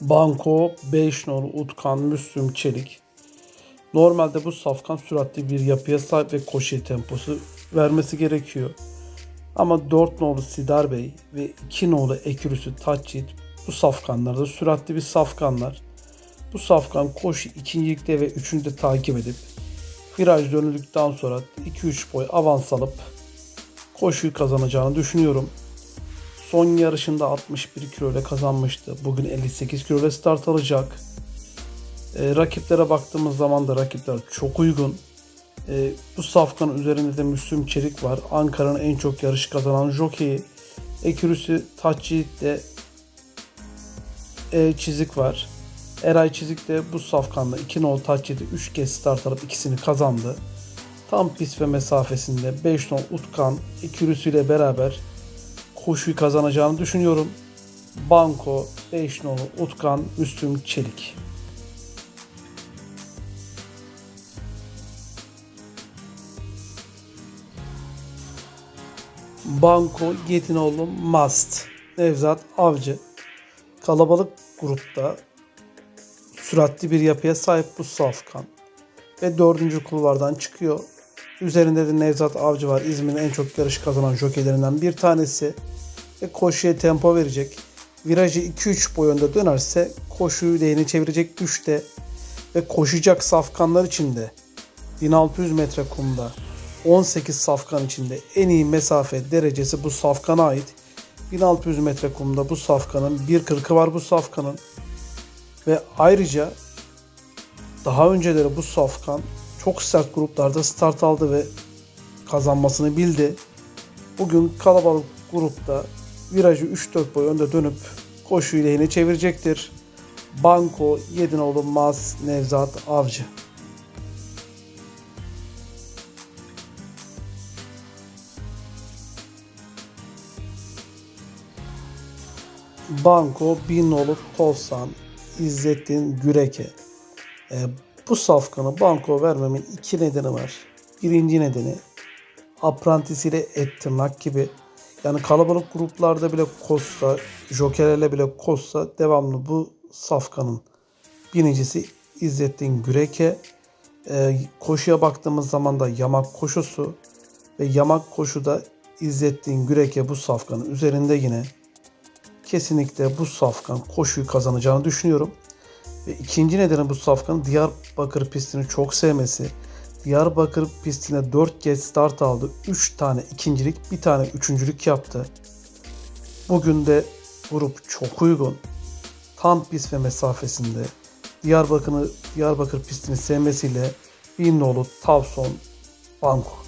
Banko 5 nolu Utkan Müslüm Çelik. Normalde bu safkan süratli bir yapıya sahip ve koşu temposu vermesi gerekiyor. Ama 4 nolu Sidar Bey ve 2 nolu Ekürüsü Taçit bu safkanlarda süratli bir safkanlar. Bu safkan koşu ikincilikte ve üçüncüde takip edip viraj dönüldükten sonra 2-3 boy avans alıp koşuyu kazanacağını düşünüyorum. Son yarışında 61 kilo ile kazanmıştı. Bugün 58 kilo ile start alacak. E, rakiplere baktığımız zaman da rakipler çok uygun. E, bu safkanın üzerinde de Müslüm Çelik var. Ankara'nın en çok yarış kazanan jokeyi. Ekürüsü Taçyiğit'te e, çizik var. Eray Çizik de bu safkanla 2 nol Taçyiğit'e 3 kez start alıp ikisini kazandı. Tam pist ve mesafesinde 5 nol Utkan Ekürüsü ile beraber koşuyu kazanacağını düşünüyorum. Banko 5 nolu Utkan Müslüm Çelik. Banko Yetinoğlu Must. Nevzat Avcı. Kalabalık grupta süratli bir yapıya sahip bu safkan. Ve dördüncü kulvardan çıkıyor. Üzerinde de Nevzat Avcı var. İzmir'in en çok yarış kazanan jokeylerinden bir tanesi. Ve koşuya tempo verecek. Virajı 2-3 boy önde dönerse koşuyu lehine çevirecek güçte. Ve koşacak safkanlar içinde 1600 metre kumda 18 safkan içinde en iyi mesafe derecesi bu safkana ait. 1600 metre kumda bu safkanın 1.40'ı var bu safkanın. Ve ayrıca daha önceleri bu safkan çok sert gruplarda start aldı ve kazanmasını bildi. Bugün kalabalık grupta virajı 3-4 boy önde dönüp koşuyu lehine çevirecektir. Banko Yedinoğlu Maz Nevzat Avcı. Banko Binolu Tolsan İzzettin Güreke. Bu safkanı banko vermemin iki nedeni var. Birinci nedeni aprantisiyle et tırnak gibi yani kalabalık gruplarda bile kossa, jokerlerle bile kossa devamlı bu safkanın birincisi İzzettin Güreke. E, koşuya baktığımız zaman da yamak koşusu ve yamak koşuda İzzettin Güreke bu safkanın üzerinde yine kesinlikle bu safkan koşuyu kazanacağını düşünüyorum. Ve ikinci nedeni bu safkanın Diyarbakır pistini çok sevmesi. Diyarbakır pistine 4 kez start aldı. 3 tane ikincilik, bir tane üçüncülük yaptı. Bugün de grup çok uygun. Tam pist ve mesafesinde Diyarbakır'ı Diyarbakır pistini sevmesiyle bir nolu Tavson Banko.